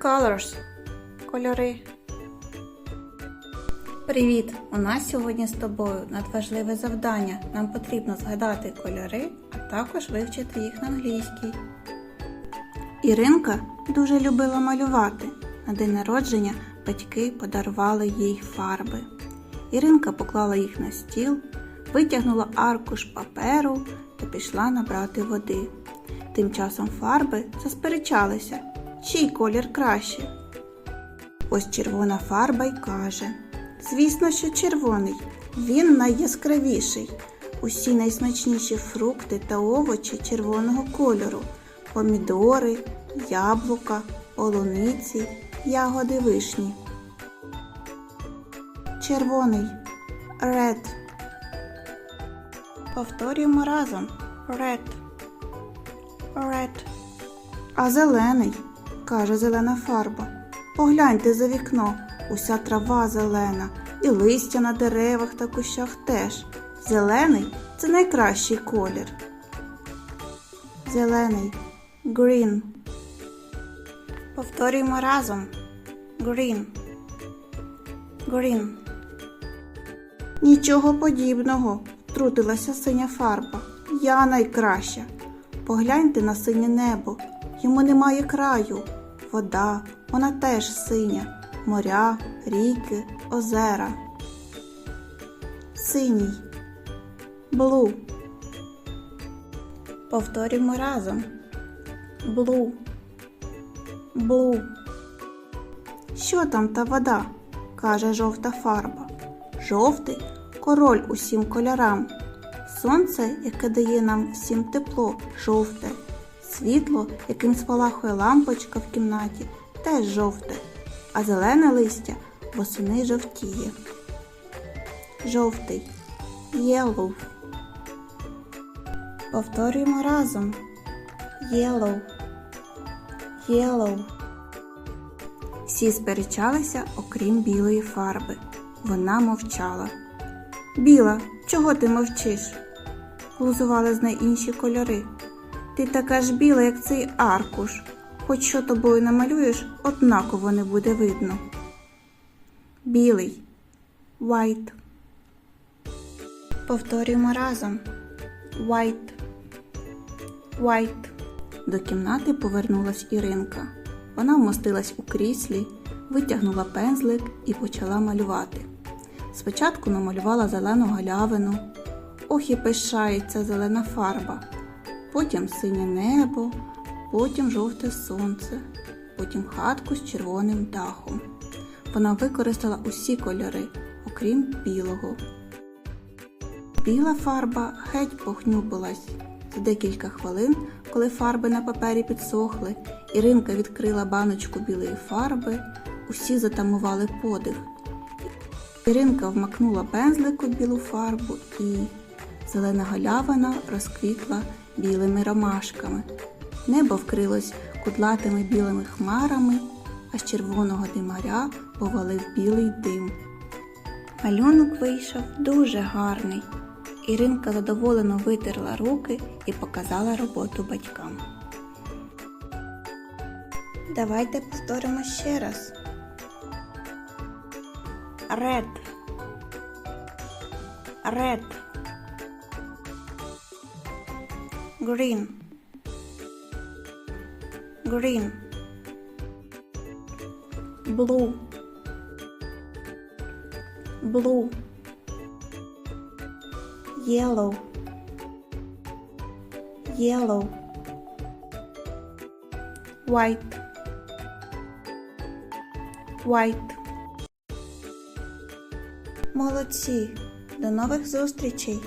Colors. Кольори. Привіт! У нас сьогодні з тобою надважливе завдання. Нам потрібно згадати кольори, а також вивчити їх на англійській. Іринка дуже любила малювати. На день народження батьки подарували їй фарби. Іринка поклала їх на стіл, витягнула аркуш паперу та пішла набрати води. Тим часом фарби засперечалися, чий колір краще. Ось червона фарба й каже: Звісно, що червоний, він найяскравіший. Усі найсмачніші фрукти та овочі червоного кольору, помідори, яблука, полуниці, ягоди вишні. Червоний red. Повторюємо разом red. Red. А зелений, каже зелена фарба. Погляньте за вікно, уся трава зелена, і листя на деревах та кущах теж. Зелений це найкращий колір. Зелений green. Повторюємо разом. Green. Green. Нічого подібного, втрутилася синя фарба. Я найкраща. Погляньте на синє небо. Йому немає краю. Вода, вона теж синя. Моря, ріки, озера. Синій. Блу. Повторюємо разом. Блу. Блу. Що там та вода? каже жовта фарба. Жовтий король усім кольорам. Сонце, яке дає нам всім тепло, жовте. Світло, яким спалахує лампочка в кімнаті, теж жовте, а зелене листя восени жовтіє. Жовтий. Yellow. Повторюємо разом. Yellow. Yellow. Всі сперечалися, окрім білої фарби. Вона мовчала. Біла, чого ти мовчиш? Глузували з неї інші кольори. Ти така ж біла, як цей аркуш. Хоч що тобою намалюєш, однаково не буде видно. Білий. White. Повторюємо разом. White. White. До кімнати повернулась Іринка. Вона вмостилась у кріслі, витягнула пензлик і почала малювати. Спочатку намалювала зелену галявину. Ох і пишається зелена фарба. Потім синє небо, потім жовте сонце, потім хатку з червоним дахом. Вона використала усі кольори, окрім білого. Біла фарба геть похнюпилась. За декілька хвилин, коли фарби на папері підсохли, Іринка відкрила баночку білої фарби, усі затамували подих. Іринка вмакнула пензлик у білу фарбу і зелена галявина розквітла білими ромашками. Небо вкрилось кудлатими білими хмарами, а з червоного димаря повалив білий дим. Малюнок вийшов дуже гарний. Іринка задоволено витерла руки і показала роботу батькам. Давайте повторимо ще раз. Red. Red. Green. Green. Blue. Blue. Yellow. Yellow. White. White. Молодці! До нових зустрічей!